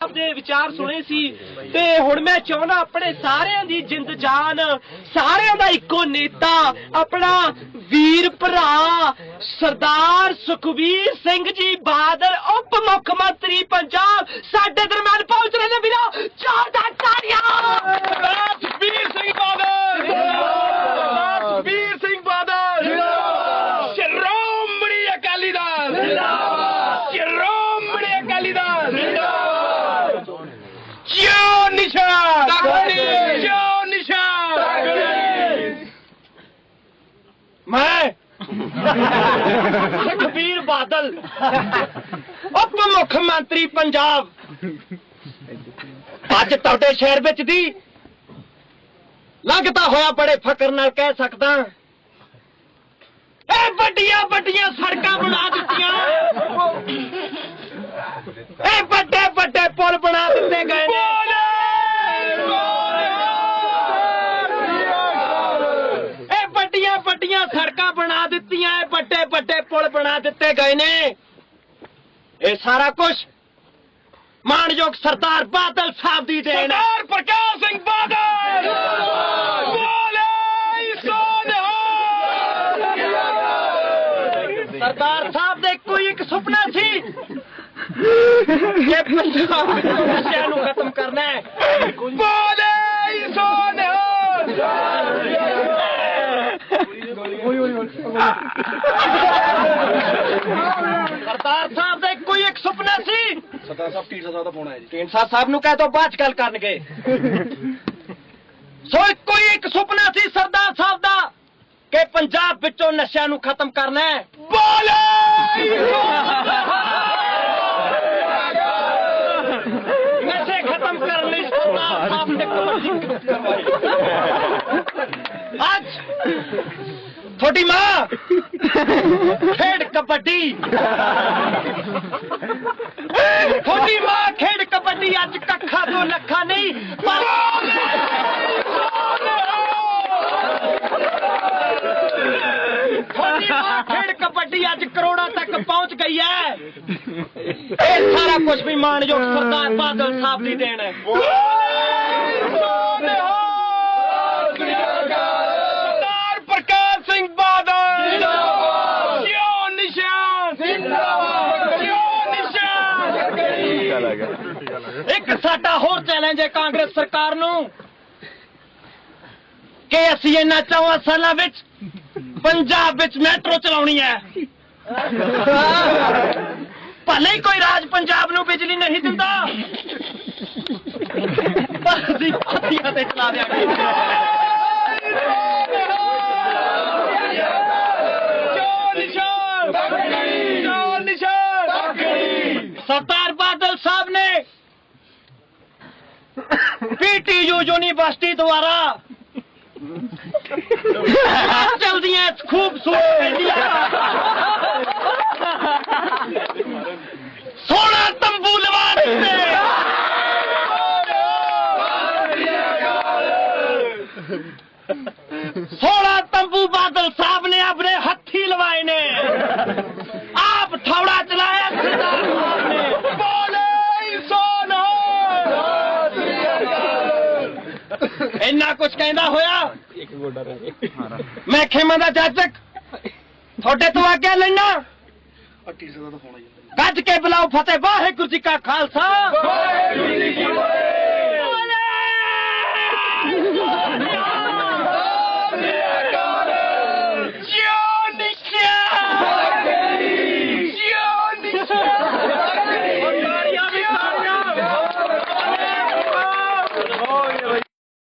ਦੇ ਵਿਚਾਰ ਸੁਣੇ ਸੀ ਤੇ ਹੁਣ ਮੈਂ ਚਾਹੁੰਦਾ ਆਪਣੇ ਸਾਰਿਆਂ ਦੀ ਜਿੰਦ ਜਾਨ, ਸਾਰਿਆਂ ਦਾ ਇੱਕੋ ਨੇਤਾ, ਆਪਣਾ ਵੀਰ ਭਰਾ, ਸਰਦਾਰ ਸੁਖਬੀਰ ਸਿੰਘ ਜੀ ਬਾਦਲ, ਉਪ ਮੁੱਖ ਮੰਤਰੀ ਪੰਜਾਬ, ਸਾਡੇ ਦਰਮਿਆਨ ਪਹੁੰਚ ਰਹੇ ਨੇ ਵੀਰੋ ਚਾਰ ਤਾੜੀਆਂ ਸੁਖਬੀਰ ਸਿੰਘ ਬਾਦਲ ਸੁਖਬੀਰ ਸਿੰਘ ਬਾਦਲ ਸ਼੍ਰੋਮਣੀ ਅਕਾਲੀ ਦਲ ਸ਼੍ਰੋਮਣੀ ਅਕਾਲੀ ਦਲ ਜਿਉ ਨਿਸ਼ਾਨ। ਤਕੜੀ। ਜਿਉ ਨਿਸ਼ਾਨ। ਮੈਂ। ਸੁਖਬੀਰ ਬਾਦਲ। ਉਪ ਮੁੱਖ ਮੰਤਰੀ ਪੰਜਾਬ। ਅੱਜ ਤੁਹਾਡੇ ਸ਼ਹਿਰ ਵਿੱਚ ਦੀ ਲੰਘਦਾ ਹੋਇਆ ਬੜੇ ਫਕਰ ਨਾਲ ਕਹਿ ਸਕਦਾ। ਇਹ ਵੱਡੀਆਂ ਵੱਡੀਆਂ ਸੜਕਾਂ ਬਣਾ ਦਿੱਤੀਆਂ ਇਹ ਵੱਡੇ ਵੱਡੇ ਪੁਲ ਬਣਾ ਦਿੱਤੇ ਗਏ ਨੇ ਇਹ ਵੱਡੀਆਂ ਸੜਕਾਂ ਬਣਾ ਦਿੱਤੀਆਂ ਇਹ ਵੱਡੇ ਵੱਡੇ ਪੁਲ ਬਣਾ ਦਿੱਤੇ ਗਏ ਨੇ। ਇਹ ਸਾਰਾ ਕੁਝ ਮਾਨਯੋਗ ਸਰਦਾਰ ਬਾਦਲ ਸਾਹਿਬ ਦੀ ਦੇਣ ਹੈ। ਸਰਦਾਰ ਪ੍ਰਕਾਸ਼ ਸਿੰਘ ਬਾਦਲ! ਸਰਦਾਰ ਸਾਹਿਬ ਦੇ ਕੋਈ ਇੱਕ ਸੁਪਨਾ ਸੀ ਕਿ ਪੰਜਾਬ ਦੇ ਨਸ਼ਿਆਂ ਨੂੰ ਖਤਮ ਕਰਨਾ ਹੈ। ਬੋਲੇ ਸੋਨਿਆ ਸਰਦਾਰ ਸਾਹਿਬ ਦਾ ਕੋਈ ਇੱਕ ਸੁਪਨਾ ਸੀ। ਸਰਦਾਰ ਸਾਹਿਬ ਢੀਂਡਸਾ ਸਾਹਿਬ ਦਾ ਫੋਨ ਆਇਆ ਜੀ। ਢੀਂਡਸਾ ਸਾਹਿਬ ਨੂੰ ਕਹਿ ਦੋ ਬਾਅਦ 'ਚ ਗੱਲ ਕਰਨਗੇ। ਸੋ ਕੋਈ ਇੱਕ ਸੁਪਨਾ ਸੀ ਸਰਦਾਰ ਸਾਹਿਬ ਦਾ ਕਿ ਪੰਜਾਬ ਵਿੱਚੋਂ ਨਸ਼ਿਆਂ ਨੂੰ ਖਤਮ ਕਰਨਾ ਹੈ। ਨਸ਼ੇ ਖਤਮ ਕਰਨ ਲਈ ਸਰਦਾਰ ਸਾਹਿਬ ਨੇ ਕਬੱਡੀ ਕਰਵਾਈ। ਅੱਜ ਤੁਹਾਡੀ ਮਾਂ। ਖੇਡ ਕਬੱਡੀ। ਤੁਹਾਡੀ ਮਾਂ ਖੇਡ ਕਬੱਡੀ, ਅੱਜ ਕੱਖਾ ਤੋਂ ਲੱਖਾਂ ਨਹੀਂ, ਪਰ ਤੁਹਾਡੀ ਮਾਂ ਖੇਡ ਕਬੱਡੀ ਅੱਜ ਕਰੋੜਾਂ ਤੱਕ ਪਹੁੰਚ ਗਈ ਹੈ। ਇਹ ਸਾਰਾ ਕੁਝ ਵੀ ਮਾਨਯੋਗ ਸਰਦਾਰ ਬਾਦਲ ਸਾਹਿਬ ਦੀ ਦੇਣ ਹੈ ਸਰਦਾਰ ਪ੍ਰਕਾਸ਼ ਸਿੰਘ ਬਾਦਲ ਜਿੰਦਾਬਾਦ ਜਿਉ ਨਿਸ਼ਾਨ ਜਿੰਦਾਬਾਦ ਜਿਉ ਨਿਸ਼ਾਨ ਇੱਕ ਸਾਡਾ ਹੋਰ ਚੈਲੰਜ ਹੈ ਕਾਂਗਰਸ ਸਰਕਾਰ ਨੂੰ ਕਿ ਅਸੀਂ ਇਹਨਾਂ ਚੌਹਾਂ ਸਾਲਾਂ ਵਿੱਚ ਪੰਜਾਬ ਵਿੱਚ ਮੈਟਰੋ ਚਲਾਉਣੀ ਹੈ। ਭਲੇ ਹੀ ਕੋਈ ਰਾਜ ਪੰਜਾਬ ਨੂੰ ਬਿਜਲੀ ਨਹੀਂ ਦਿੰਦਾ। ਪਰ ਅਸੀਂ ਪਾਤੀਆਂ ਤੇ ਚਲਾ ਦਿਆਂਗੇ ਸਰਦਾਰ ਬਾਦਲ ਸਾਹਿਬ ਨੇ ਪੀਟੀਯੂ ਯੂਨੀਵਰਸਿਟੀ ਦੁਆਰਾ ਚਲਦੀਆਂ ਖੂਬਸੂਰਤ ਪੈਂਦੀਆਂ ਸੋਨਾ ਤੰਬੂ ਲਵਾ ਦਿੱਤੇ ਸੋਨਾ ਤੰਬੂ ਬਾਦਲ ਸਾਹਿਬ ਨੇ ਆਪਣੇ ਹੱਥੀ ਲਵਾਏ ਨੇ ਆਪ ਥੌੜਾ ਚਲਾਇਆ ਸਰਦਾਰ ਸਾਹਿਬ ਨੇ ਬੋਲੇ ਸੋਨਾ ਇੰਨਾ ਕੁਝ ਕਹਿੰਦਾ ਹੋਇਆ? ਮੈਂ ਖੇਮਾ ਦਾ ਜਾਜਕ ਤੁਹਾਡੇ ਤੋਂ ਆਗਿਆ ਲੈਣਾ ਆ ਢੀਂਡਸਾ ਸਾਹਿਬ ਦਾ ਫੋਨ ਆਇਆ ਜੀ ਗੱਜ ਕੇ ਬੁਲਾਓ ਫਤਿਹ। ਵਾਹਿਗੁਰੂ ਜੀ ਕਾ ਖਾਲਸਾ। ਵਾਹਿਗੁਰੂ ਜੀ ਕੀ ਫਤਿਹ।